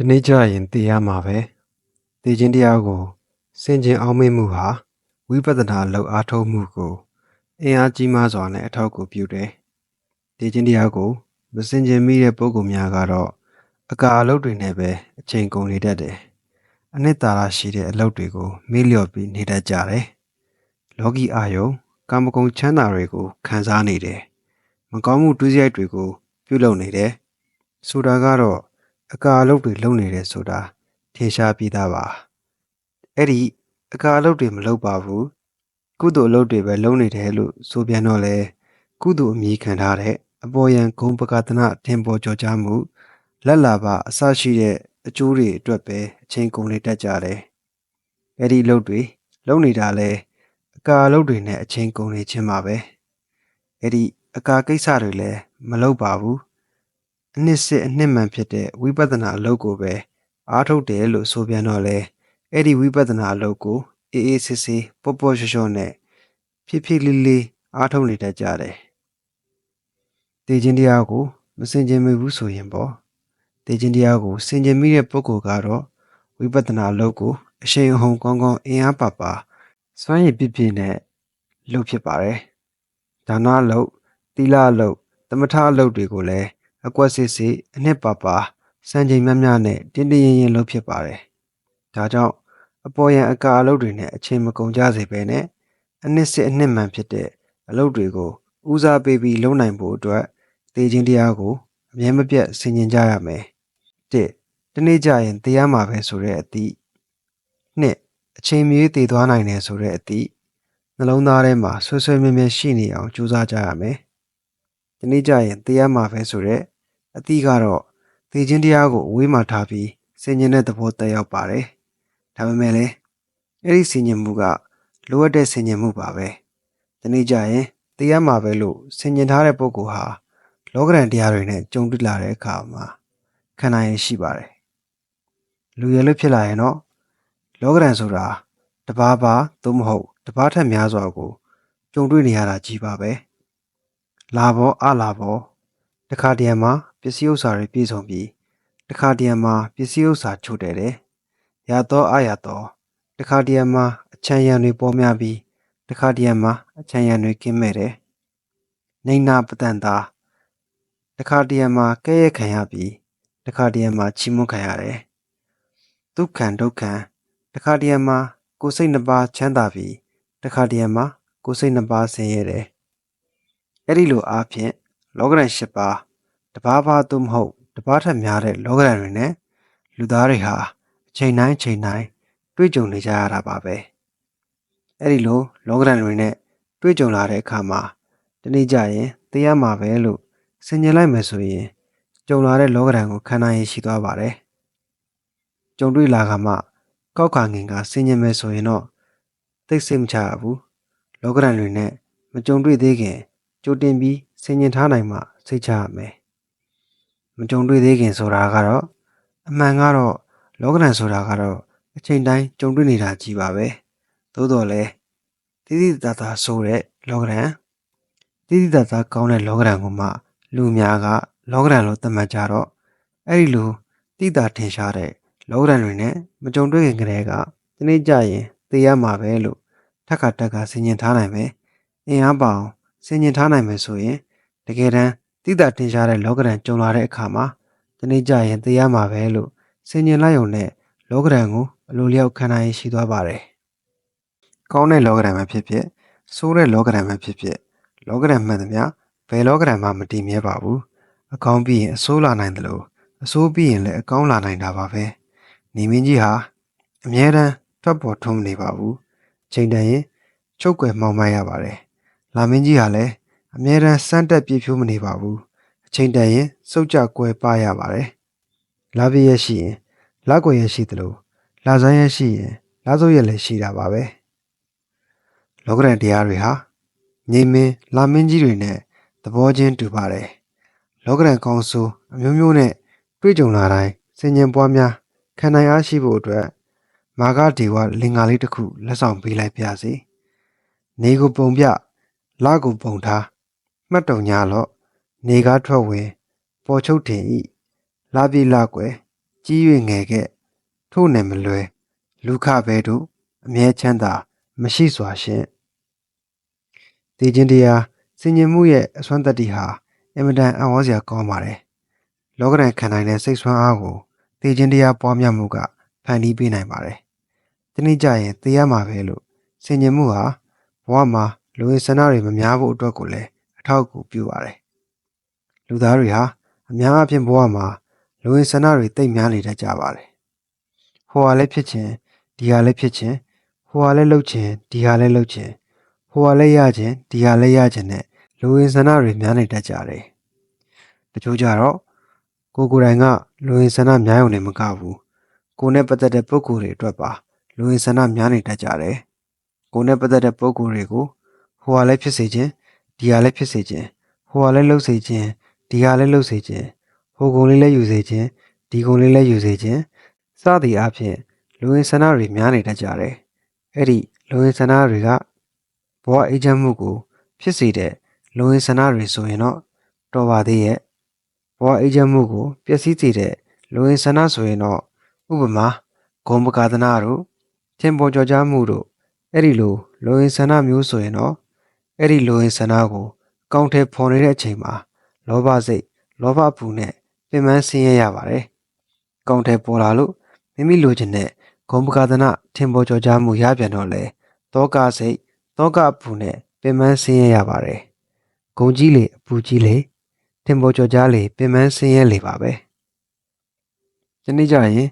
တနေ့ကျရင်သိရမှာပဲသိချင်းတရားကိုစင်ကျင်အောင်မေ့မှုဟာဝိပဿနာလောက်အားထုတ်မှုကိုအင်အားကြီးမားစွာနဲ့အထောက်အကူပြုတယ်သိချင်းတရားကိုမစင်ကျင်မိတဲ့ပုဂ္ဂိုလ်များကတော့အကာအလုပ်တွေနဲ့ပဲအချိန်ကုန်နေတတ်တယ်အနှစ်သာရရှိတဲ့အလုပ်တွေကိုမေ့လျော့ပြီးနေတတ်ကြတယ်လောကီအာယုံကာမဂုဏ်ချမ်းသာတွေကိုခံစားနေတယ်မကောင်းမှုတွေးစရိုက်တွေကိုပြုလုပ်နေတယ်ဆိုတာကတော့ အကာအလုပ်တွေလုပ်နေတယ်ဆိုတာထင်ရှားပြီးသားပါအဲ့ဒီအကာအလုပ်တွေမလုပ်ပါဘူးကုသိုလ်အလုပ်တွေပဲလုပ်နေတယ်လို့ဆိုပြန်တော့လေကုသိုလ်အမည်ခံထားတဲ့အပေါ်ယံဂုံပကတနာထင်ပေါ်ကြော်ကြားမှုလက်လာပါအစရှိတဲ့အကျိုးတွေအတွက်ပဲအချိန်ကုန်နေတတ်ကြတယ်အဲ့ဒီအလုပ်တွေလုပ်နေတာလဲအကာအလုပ်တွေနဲ့အချိန်ကုန်နေခြင်းပါပဲအဲ့ဒီအကာကိစ္စတွေလည်းမလုပ်ပါဘူး အနှစ်စစ်အနှစ်မှန်ဖြစ်တဲ့ဝိပဿနာအလုပ်ကိုပဲအားထုတ်တယ်လို့ဆိုပြန်တော့လေအဲ့ဒီဝိပဿနာအလုပ်ကိုအေးအေးဆေးဆေးပေါ့ပေါ့ရှော့ရှော့နဲ့ဖြည်းဖြည်းလေးလေးအားထုတ်နေတတ်ကြတယ်။တေခြင်းတရားကိုမစင်ကြင်မိဘူးဆိုရင်ပေါ့တေခြင်းတရားကိုစင်ကြင်မိတဲ့ပုဂ္ဂိုလ်ကတော့ဝိပဿနာအလုပ်ကိုအရှိန်အဟုန်ကောင်းကောင်းအင်အားပါပါစွမ်းရည်ပြည့်ပြည့်နဲ့လုပ်ဖြစ်ပါတယ်။ဒါနအလုပ်သီလအလုပ်သမထအလုပ်တွေကိုလည်း အကွက်စစ်စစ်အနှစ်ပါပါစံချိန်များများနဲ့တင်းတင်းရင်ရင်လုပ်ဖြစ်ပါတယ်။ဒါကြောင့်အပေါ်ယံအကာအလုပ်တွေနဲ့အချိန်မကုန်ကြစေပဲနဲ့အနှစ်စစ်အနှစ်မှန်ဖြစ်တဲ့အလုပ်တွေကိုဦးစားပေးပြီးလုပ်နိုင်ဖို့အတွက်သေခြင်းတရားကိုအမြဲမပြတ်ဆင်ခြင်ကြရမယ်။တစ်တနေ့ကျရင်တရားမှာပဲဆိုတဲ့အသည့်နှစ်အချိန်မီတည်သွားနိုင်တယ်ဆိုတဲ့အသည့်နှလုံးသားထဲမှာဆွဆွဲမြဲမြဲရှိနေအောင်ကြိုးစားကြရမယ်။ ဒီနေ့ကျရင်တရားမှာပဲဆိုတဲ့အသည့်ကတော့သေခြင်းတရားကိုအဝေးမှာထားပြီးဆင်ញင်တဲ့သဘောတက်ရောက်ပါတယ်။ဒါပေမဲ့လည်းအဲ့ဒီဆင်ញင်မှုကလိုအပ်တဲ့ဆင်ញင်မှုပါပဲ။ဒီနေ့ကျရင်တရားမှာပဲလို့ဆင်ញင်ထားတဲ့ပုဂ္ဂိုလ်ဟာလောကရန်တရားတွေနဲ့ကြုံတွေ့လာတဲ့အခါမှာခံနိုင်ရရှိပါတယ်။လူရလို့ဖြစ်လာရင်တော့လောကရန်ဆိုတာတဘာဘာသို့မဟုတ်တဘာထက်များစွာကိုကြုံတွေ့နေရတာကြီးပါပဲ။ လာဘောအလာဘောတခါတရံမှာပစ္စည်းဥစ္စာတွေပြည့်စုံပြီးတခါတရံမှာပစ္စည်းဥစ္စာချို့တယ်တယ်။ရတော့အရတော့တခါတရံမှာအချမ်းရံတွေပေါ်များပြီးတခါတရံမှာအချမ်းရံတွေကင်းမဲ့တယ်။နေနာပတန်တာတခါတရံမှာကဲ့ရဲ့ခံရပြီးတခါတရံမှာချီးမွမ်းခံရတယ်။ဒုက္ခံဒုက္ခံတခါတရံမှာကိုယ်စိတ်နှစ်ပါးချမ်းသာပြီးတခါတရံမှာကိုယ်စိတ်နှစ်ပါးဆင်းရဲတယ်။ အဲ့ဒီလိုအားဖြင့်လောကရန်၈ပါးတဘာဘာသို့မဟုတ်တဘာထက်များတဲ့လောကရန်တွေနဲ့လူသားတွေဟာအချိန်တိုင်းအချိန်တိုင်းတွေ့ကြုံနေကြရတာပါပဲအဲ့ဒီလိုလောကရန်တွေနဲ့တွေ့ကြုံလာတဲ့အခါမှာတနေ့ကျရင်သိရမှာပဲလို့ဆင်ញင်လိုက်မယ်ဆိုရင်ကြုံလာတဲ့လောကရန်ကိုခံနိုင်ရရှိသွားပါတယ်ကြုံတွေ့လာကမှကောက်ခါငင်ကဆင်ញင်မယ်ဆိုရင်တော့သိစိတ်မချရဘူးလောကရန်တွေနဲ့မကြုံတွေ့သေးခင် ကြိုတင်ပြီးဆင်ញင်ထားနိုင်မှစိတ်ချရမယ်မကြုံတွေ့သေးခင်ဆိုတာကတော့အမှန်ကတော့လောကရန်ဆိုတာကတော့အချိန်တိုင်းကြုံတွေ့နေတာကြီးပါပဲသို့တော်လည်းတိတိတသာဆိုတဲ့လောကရန်တိတိတသာကောင်းတဲ့လောကရန်ကိုမှလူများကလောကရန်လို့သတ်မှတ်ကြတော့အဲ့ဒီလိုတိတာထင်ရှားတဲ့လောကရန်တွေနဲ့မကြုံတွေ့ခင်ကတည်းကဒီနေ့ကြရင်သိရမှာပဲလို့ထက်ခါတက်ကဆင်ញင်ထားနိုင်မယ်အင်အားပေါအောင် ဆင်ញင်ထားနိုင်မယ်ဆိုရင်တကယ်တမ်းတိတာထင်ရှားတဲ့လောကရန်ကြုံလာတဲ့အခါမှာဒီနေ့ကြရင်သိရမှာပဲလို့ဆင်ញင်လိုက်ုံနဲ့လောကရန်ကိုအလိုလျောက်ခံနိုင်ရှိသွားပါတယ်။ကောင်းတဲ့လောကရန်ပဲဖြစ်ဖြစ်ဆိုးတဲ့လောကရန်ပဲဖြစ်ဖြစ်လောကရန်မှန်သမျှဘယ်လောကရန်မှမတည်မြဲပါဘူး။အကောင်းပြီးရင်အဆိုးလာနိုင်တယ်လို့အဆိုးပြီးရင်လည်းအကောင်းလာနိုင်တာပါပဲ။နေမင်းကြီးဟာအမြဲတမ်းထွက်ပေါ်ထုံးနေပါဘူး။ချိန်တန်ရင်ချုပ်ွယ်မှောင်မိုက်ရပါတယ်။ လာမင်းကြီးဟာလည်းအမြဲတမ်းစမ်းတက်ပြည့်ဖြိုးမနေပါဘူး။အချိန်တန်ရင်စုပ်ကြကွယ်ပါရပါတယ်။လာပြည့်ရရှိရင်လက်ကွယ်ရရှိသလိုလာဆန်းရရှိရင်လာစုပ်ရလည်းရှိတာပါပဲ။လောကရန်တရားတွေဟာငြိမ်းမင်းလာမင်းကြီးတွေနဲ့သဘောချင်းတူပါတယ်။လောကရန်ကောင်းဆိုးအမျိုးမျိုးနဲ့တွေ့ကြုံလာတိုင်းစင်ញင်ပွားများခံနိုင်အားရှိဖို့အတွက်မာဂဒေဝလင်္ကာလေးတစ်ခုလက်ဆောင်ပေးလိုက်ပါစေ။နေကိုပုံပြ လကိုပုံထားမှတ်တုံညာလော့နေကားထွက်ဝင် ပေါ်ချုပ်တင်ဤလာပြီလာကွယ်ကြကြီး၍ငယ်ကဲ့ထို့နယ်မလွယ်လူခဘဲတို့အမြဲချမ်းသာ မရှိစွာရှင့်တည်ခြင်းတရားစင်ញင်မှုရဲ့အစွမ်းတတ္တိဟာအင်မတန်အံ့ဩစရာကောင်းပါတယ်လောကဓာတ်ခံနိုင်တဲ့စိတ်ဆွမ်းအားကိုတည်ခြင်းတရားပွားများမှုကဖန်တီးပေးနိုင်ပါတယ်ဒီနေ့ကျရင်သိရမှာပဲလို့စင်ញင်မှုဟာဘဝမှာ လူဝင်ဆန္ဒတွေမများဖို့အတွက်ကိုလည်းအထောက်အကူပြုပါတယ်လူသားတွေဟာအများအပြားဘဝမှာလူဝင်ဆန္ဒတွေတိတ်များနေတတ်ကြပါတယ်ဟိုဟာလည်းဖြစ်ခြင်းဒီဟာလည်းဖြစ်ခြင်းဟိုဟာလည်းလှုပ်ခြင်းဒီဟာလည်းလှုပ်ခြင်းဟိုဟာလည်းရခြင်းဒီဟာလည်းရခြင်းနဲ့လူဝင်ဆန္ဒတွေများနေတတ်ကြတယ်တချို့ကြတော့ကိုယ်ကိုယ်တိုင်ကလူဝင်ဆန္ဒများုံနဲ့မကဘူးကိုယ်နဲ့ပတ်သက်တဲ့ပုံကိုယ်တွေအတွက်ပါလူဝင်ဆန္ဒများနေတတ်ကြတယ်ကိုယ်နဲ့ပတ်သက်တဲ့ပုံကိုယ်တွေကို ဟိုဟာလည်းဖြစ်စေခြင်းဒီဟာလည်းဖြစ်စေခြင်းဟိုဟာလည်းလှုပ်စေခြင်းဒီဟာလည်းလှုပ်စေခြင်းဟိုကုံလေးလည်းယူစေခြင်းဒီကုံလေးလည်းယူစေခြင်းစသည်အဖြစ်လူဝင်ဆန္ဒတွေများနေတတ်ကြတယ်အဲ့ဒီလူဝင်ဆန္ဒတွေကဘဝအေဂျင့်မှုကို ဖြစ်စေတဲ့လူဝင်ဆန္ဒတွေဆိုရင်တော့တော်ပါသေးရဲ့ဘဝအေဂျင့်မှုကိုပျက်စီးစေတဲ့လူဝင်ဆန္ဒဆိုရင်တော့ဥပမာဂုံပကာသနာတို့ထင်ပေါ်ကျော်ကြားမှုတို့အဲ့ဒီလိုလူဝင်ဆန္ဒမျိုးဆိုရင်တော့ အဲ့ဒီလူဝင်ဆန္ဒကိုကောင်းထဲဖော်နေတဲ့အချိန်မှာလောဘစိတ်လောဘပူနဲ့ပင်ပန်းဆင်းရဲရပါတယ်။ကောင်းထဲပေါ်လာလို့မိမိလိုချင်တဲ့ဂုံပကာသနာထင်ပေါ်ကျော်ကြားမှုရပြန်တော့လေတောကစိတ်တောကအပူနဲ့ပင်ပန်းဆင်းရဲရပါတယ်။ဂုံကြီးလေအပူကြီးလေထင်ပေါ်ကျော်ကြားလေပင်ပန်းဆင်းရဲလေပါပဲ။ဒီနေ့ကျရင်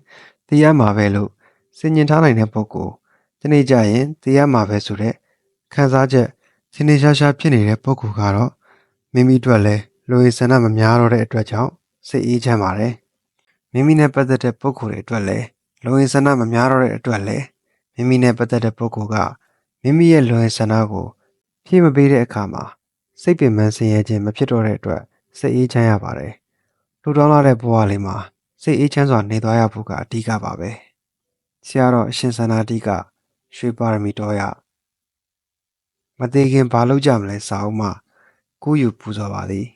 တရားမှာပဲလို့စင်ញင်ထားနိုင်တဲ့ပုဂ္ဂိုလ်ဒီနေ့ကျရင်တရားမှာပဲဆိုတဲ့ခံစားချက် စင်နေရှားရှားဖြစ်နေတဲ့ပုဂ္ဂိုလ်ကတော့မိမိအတွက်လည်းလူရည်ဆန္ဒမများတော့တဲ့အတွက်ကြောင့်စိတ်အေးချမ်းပါတယ်။မိမိနဲ့ပတ်သက်တဲ့ပုဂ္ဂိုလ်တွေအတွက်လည်းလူရည်ဆန္ဒမများတော့တဲ့အတွက်လည်းမိမိနဲ့ပတ်သက်တဲ့ပုဂ္ဂိုလ်ကမိမိရဲ့လူရည်ဆန္ဒကိုဖြည့်မပေးတဲ့အခါမှာစိတ်ပင်ပန်းဆင်းရဲခြင်းမဖြစ်တော့တဲ့အတွက်စိတ်အေးချမ်းရပါတယ်။လူတောင်းလာတဲ့ဘဝလေးမှာစိတ်အေးချမ်းစွာနေသွားရဖို့ကအဓိကပါပဲ။ဆရာတော်အရှင်သန္တာတိကရွှေပါရမီတော်ရ မသေးခင်ဘာလုပ်ကြမလဲစာအုပ်မှ ကူးယူပူဇော်ပါသည်